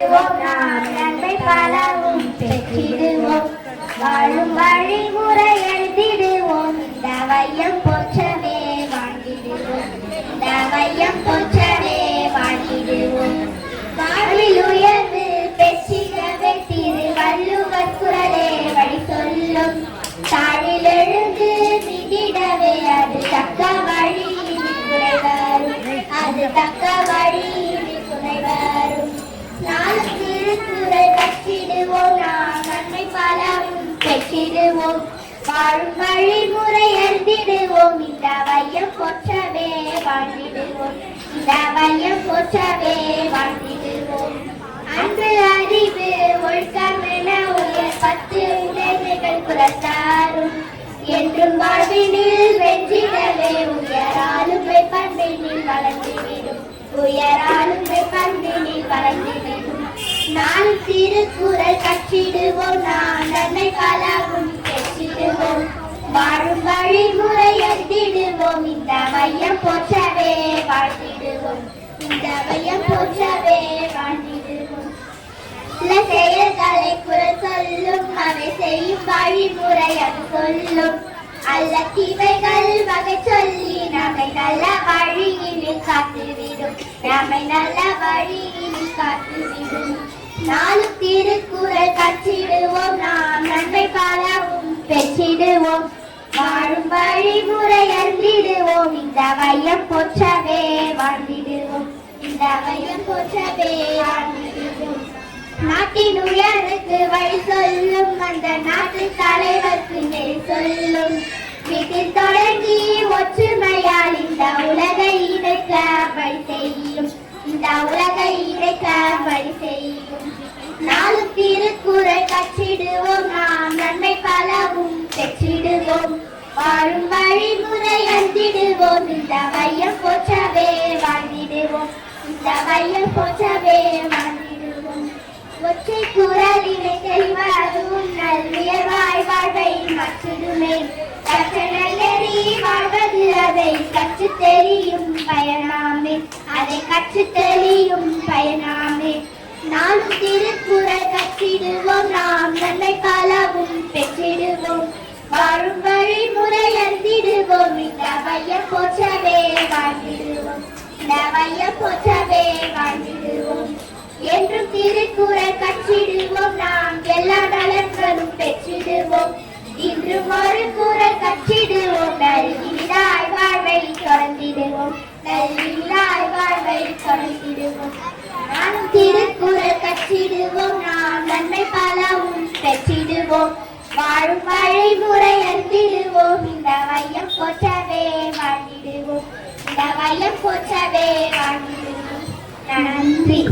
நன்மை பலவும் பெற்றிடுவோம் வாழும் வழிமுறை எழுதிடுவோம். தவையம் போற்றவே வாழ்ந்திடுவோம் தவையம் போ பெற்றிடுவோம் வாழும் வழிமுறை அறிந்திடுவோம் இந்த வையம் போற்றவே வாழ்ந்திடுவோம். இந்த வையம் போற்றவே வாழ்ந்திடுவோம். அன்பு அறிவு ஒழுக்கம் என உயர் பத்து உடைமைகள் புறத்தாரும் என்றும் வாழ்வினில் வெற்றிடவே உயராலும் பண்பினில் வளர்ந்துவிடும் உயராலும் பண்பினில் வளர்ந்துவிடும் நான் திருக்குறள் கற்றிடுவோம் கடமை நன்மை பலவும் பெற்றிடுவோம் வாழும் வழிமுறை எழுதிடுவோம் இந்த மையம் போற்றவே வாழ்த்திடுவோம். இந்த மையம் போற்றவே வாழ்ந்திடுவோம் சில செயல்களை குறை சொல்லும் அவை செய்யும் வழிமுறை அது சொல்லும். அல்ல தீமைகள் வகை சொல்லி நம்மை நல்ல வழியில் காத்துவிடும். நம்மை நல்ல வழியில் காத்துவிடும். நாலு திருக்குறள் கற்றிடுவோம் நாம் நன்மை பலவும் பெற்றிடுவோம் வாழும் வழிமுறை அறிந்திடுவோம் இந்த வையம் போற்றவே வாழ்ந்திடுவோம். இந்த வையம் போற்றவே வாழ்ந்திடுவோம். நாட்டின் உயருக்கு வழி சொல்லும் அந்த நாட்டு தலைவருக்கு நெல் சொல்லும். வீட்டில் தொடங்கி ஒற்றுமையால் இந்த உலகை இணைக்க வழி செய்யும். இந்த உலகை இணைக்க வழி செய்யும். நாலு திருக்குறள் கற்றிடுவோம். வாழும் வழிமுறை அந்திடுவோம் இந்த வையம் போச்சவே வாழ்ந்திடுவோம். இந்த வையம் போச்சவே வாழ்ந்திடுவோம். ஒற்றை குரலினை தெளிவாகவும் நல்வியவாய் வாழ்வாழ்வை மற்றிடுமே. கற்ற நல்லறி வாழ்வது அதை கற்று தெரியும் பயனாமே. அதை கற்று தெரியும் பயனாமே. நானும் திருக்குறள் கற்றிடுவோம். நாம் நன்மை பல பெற்றிடுவோம் வாழும் வழிமுறை அறிந்திடுவோம் இந்த வையம் போற்றவே வாழ்ந்திடுவோம் இந்த வையம் போற்றவே வாழ்ந்திடுவோம் என்றும் திருக்குறள் வாழும் வழிமுறையில் விடுவோம் இந்த வையம் போச்சவே வாழ்ந்திடுவோம். இந்த வையம் போச்சவே வாழ்ந்திடுவோம். நன்றி.